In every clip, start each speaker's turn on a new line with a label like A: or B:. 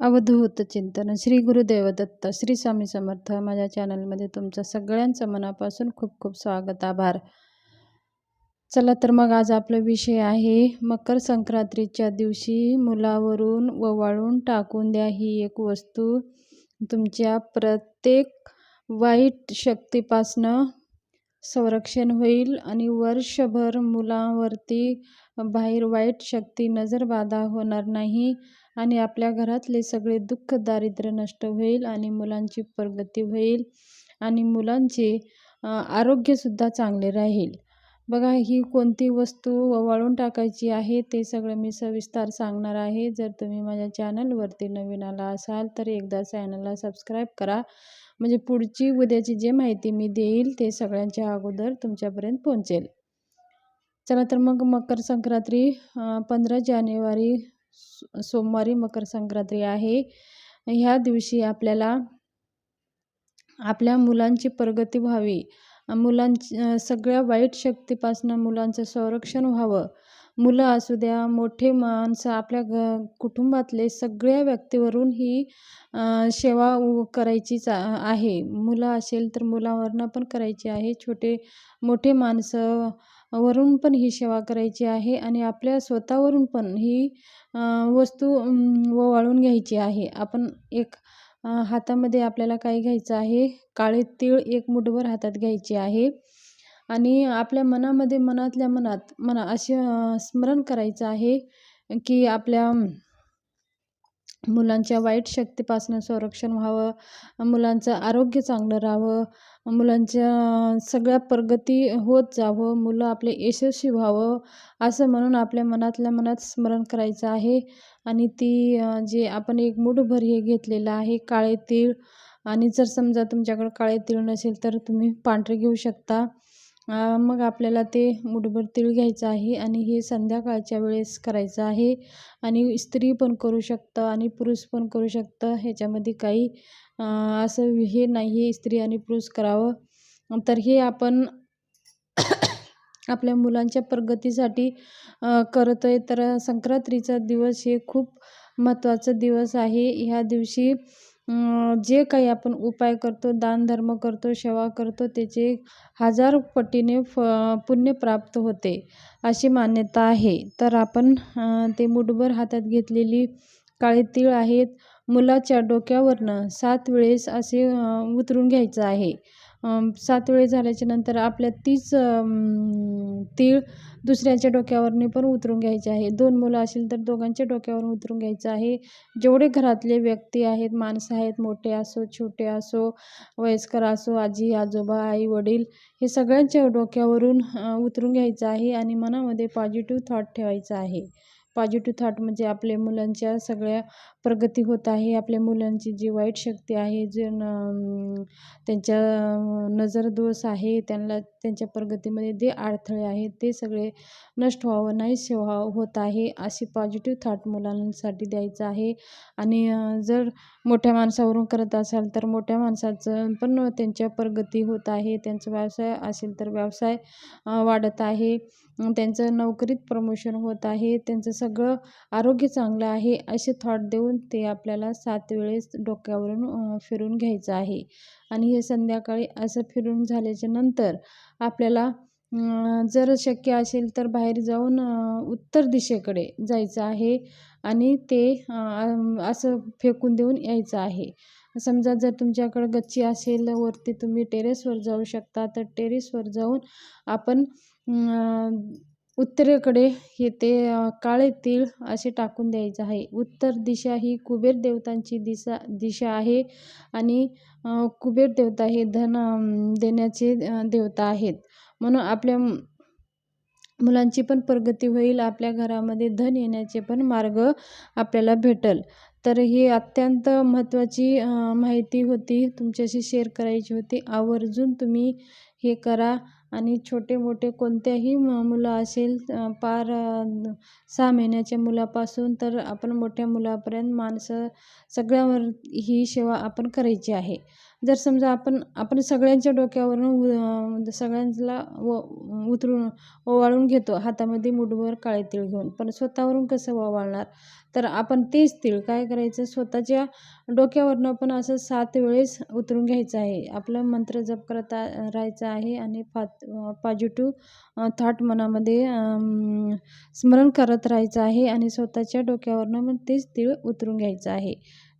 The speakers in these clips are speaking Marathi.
A: अवधूत चिंतन श्री गुरुदेव दत्त श्री स्वामी समर्थ माझ्या चॅनलमध्ये तुमचं सगळ्यांचं मनापासून खूप खूप स्वागत आभार. चला तर मग आज आपला विषय आहे मकर संक्रांतीच्या दिवशी मुलावरून ववाळून टाकून द्या ही एक वस्तू. तुमच्या प्रत्येक वाईट शक्तीपासनं संरक्षण होईल आणि वर्षभर मुलांवरती बाहेर वाईट शक्ती नजरबाधा होणार नाही आणि आपल्या घरातले सगळे दुःख दारिद्र्य नष्ट होईल आणि मुलांची प्रगती होईल आणि मुलांचे आरोग्यसुद्धा चांगले राहील. बघा ही कोणती वस्तू वाळून टाकायची आहे ते सगळं मी सविस्तर सांगणार आहे. जर तुम्ही माझ्या चॅनलवरती नवीन आला असाल तर एकदा चॅनलला सबस्क्राईब करा. म्हणजे पुढची उद्याची जे माहिती मी देईल ते सगळ्यांच्या अगोदर तुमच्यापर्यंत पोहोचेल. चला तर मग मकर संक्रांती पंधरा जानेवारी सोमवारी मकर संक्रांती आहे. ह्या दिवशी आपल्याला आपल्या मुलांची प्रगती व्हावी. मुलांची सगळ्या वाईट शक्तीपासून मुलांचं संरक्षण व्हावं. मुलं असू द्या मोठे माणसं आपल्या घ कुटुंबातले सगळ्या व्यक्तीवरून ही सेवा करायचीच आहे. मुलं असेल तर मुलावरनं पण करायची आहे. छोटे मोठे माणसं वरून पण ही सेवा करायची आहे आणि आपल्या स्वतःवरून पण ही वस्तू ओवाळून घ्यायची आहे. आपण एक हातामध्ये आपल्याला काय घ्यायचं आहे? काळे तीळ एक मुठभर हातात घ्यायचे आहे. आणि आपल्या मनामध्ये मनातल्या मनात मना असे स्मरण करायचं आहे की आपल्या मुलांच्या वाईट शक्तीपासून संरक्षण व्हावं मुलांचं आरोग्य चांगलं राहावं मुलांच्या सगळ्या प्रगती होत जावं मुलं आपले यशस्वी व्हावं असं म्हणून आपल्या मनातल्या मनात स्मरण करायचं आहे. आणि ती जे आपण एक मुठभर हे घेतलेलं आहे काळे तीळ आणि जर समजा तुमच्याकडे काळे तीळ नसेल तर तुम्ही पांढरे घेऊ शकता. मग आपल्याला ते मुठभर तीळ घ्यायचं आहे आणि हे संध्याकाळच्या वेळेस करायचं आहे. आणि स्त्री पण करू शकतं आणि पुरुष पण करू शकतं. ह्याच्यामध्ये काही असं हे नाही आहे स्त्री आणि पुरुष करावं. तर हे आपण आपल्या मुलांच्या प्रगतीसाठी करतो आहे तर संक्रांतीचा दिवस हे खूप महत्त्वाचा दिवस आहे. ह्या दिवशी जे काही आपण उपाय करतो दानधर्म करतो सेवा करतो त्याचे हजार पटीने फ पुण्य प्राप्त होते अशी मान्यता आहे. तर आपण ते मुठभर हातात घेतलेली काळे तीळ आहेत मुलाच्या डोक्यावरनं सात वेळेस असे उतरून घ्यायचं आहे. सात वेळेस झाल्याच्यानंतर आपल्या तीच तीळ दुसऱ्याच्या डोक्यावरने पण उतरून घ्यायचे आहे. दोन मुलं असेल तर दोघांच्या डोक्यावरून उतरून घ्यायचं आहे. जेवढे घरातले व्यक्ती आहेत माणसं आहेत मोठे असो छोटे असो वयस्कर असो आजी आजोबा आई वडील हे सगळ्यांच्या डोक्यावरून उतरून घ्यायचं आहे आणि मनामध्ये पॉझिटिव्ह थॉट ठेवायचा आहे. पॉझिटिव्ह थॉट म्हणजे आपल्या मुलांच्या सगळ्या प्रगती होत आहे. आपल्या मुलांची जी वाईट शक्ती आहे जे न त्यांच्या नजरदोष आहे त्यांना त्यांच्या प्रगतीमध्ये जे अडथळे आहेत ते सगळे नष्ट व्हावं नाही सेवा होत आहे अशी पॉझिटिव्ह थॉट मुलांसाठी द्यायचं आहे. आणि जर मोठ्या माणसावरून करत असाल तर मोठ्या माणसाचं पण त्यांच्या प्रगती होत आहे. त्यांचा व्यवसाय असेल तर व्यवसाय वाढत आहे. त्यांचं नोकरीत प्रमोशन होत आहे. त्यांचं सगळं आरोग्य चांगलं आहे असे थॉट देऊन ते आपल्याला सात वेळेस डोक्यावरून फिरून घ्यायचं आहे. आणि हे संध्याकाळी असं फिरून झाल्याच्यानंतर आपल्याला जर शक्य असेल तर बाहेर जाऊन उत्तर दिशेकडे जायचं आहे आणि ते असं फेकून देऊन यायचं आहे. समजा जर तुमच्याकडं गच्ची असेल वरती तुम्ही टेरेसवर जाऊ शकता. तर टेरेसवर जाऊन आपण उत्तरेकडे हे ते काळे तीळ असे टाकून द्यायचं आहे. उत्तर दिशा ही कुबेर देवतांची दिशा दिशा आहे आणि कुबेर देवता हे धन देण्याचे देवता आहेत. म्हणून आपल्या मुलांची पण प्रगती होईल आपल्या घरामध्ये धन येण्याचे पण मार्ग आपल्याला भेटल. तर ही अत्यंत महत्त्वाची माहिती होती. तुमच्याशी शेअर करायची होती. आवर्जून तुम्ही हे करा. आणि छोटे मोठे कोणत्याही मुलं असेल पार सहा महिन्याच्या मुलापासून तर आपण मोठ्या मुलापर्यंत माणसं सगळ्यावर ही सेवा आपण करायची आहे. जर समजा आपण आपण सगळ्यांच्या डोक्यावरून सगळ्यांना व उतरून ओवाळून घेतो हातामध्ये मुठभर काळे तीळ घेऊन पण स्वतःवरून कसं ओवाळणार? तर आपण तेच तीळ काय करायचं? स्वतःच्या डोक्यावरनं पण असं सात वेळेस उतरून घ्यायचं आहे. आपलं मंत्र जप करत राहायचं आहे आणि फात पॉझिटिव्ह थॉट मनामध्ये स्मरण करत राहायचं आहे आणि स्वतःच्या डोक्यावरनं मग तेच तीळ उतरून घ्यायचं आहे.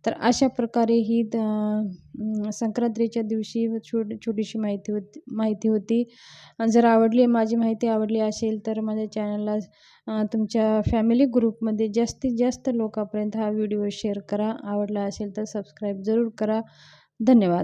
A: तर अशा प्रकारे ही द संक्रांतीच्या दिवशी छोट छोटीशी माहिती होती माहिती होती. जर आवडली माझी माहिती आवडली असेल तर माझ्या चॅनलला तुमच्या फॅमिली ग्रुपमध्ये जास्तीत जास्त लोकांपर्यंत हा व्हिडिओ शेअर करा. आवडला असेल तर सबस्क्राईब जरूर करा. धन्यवाद.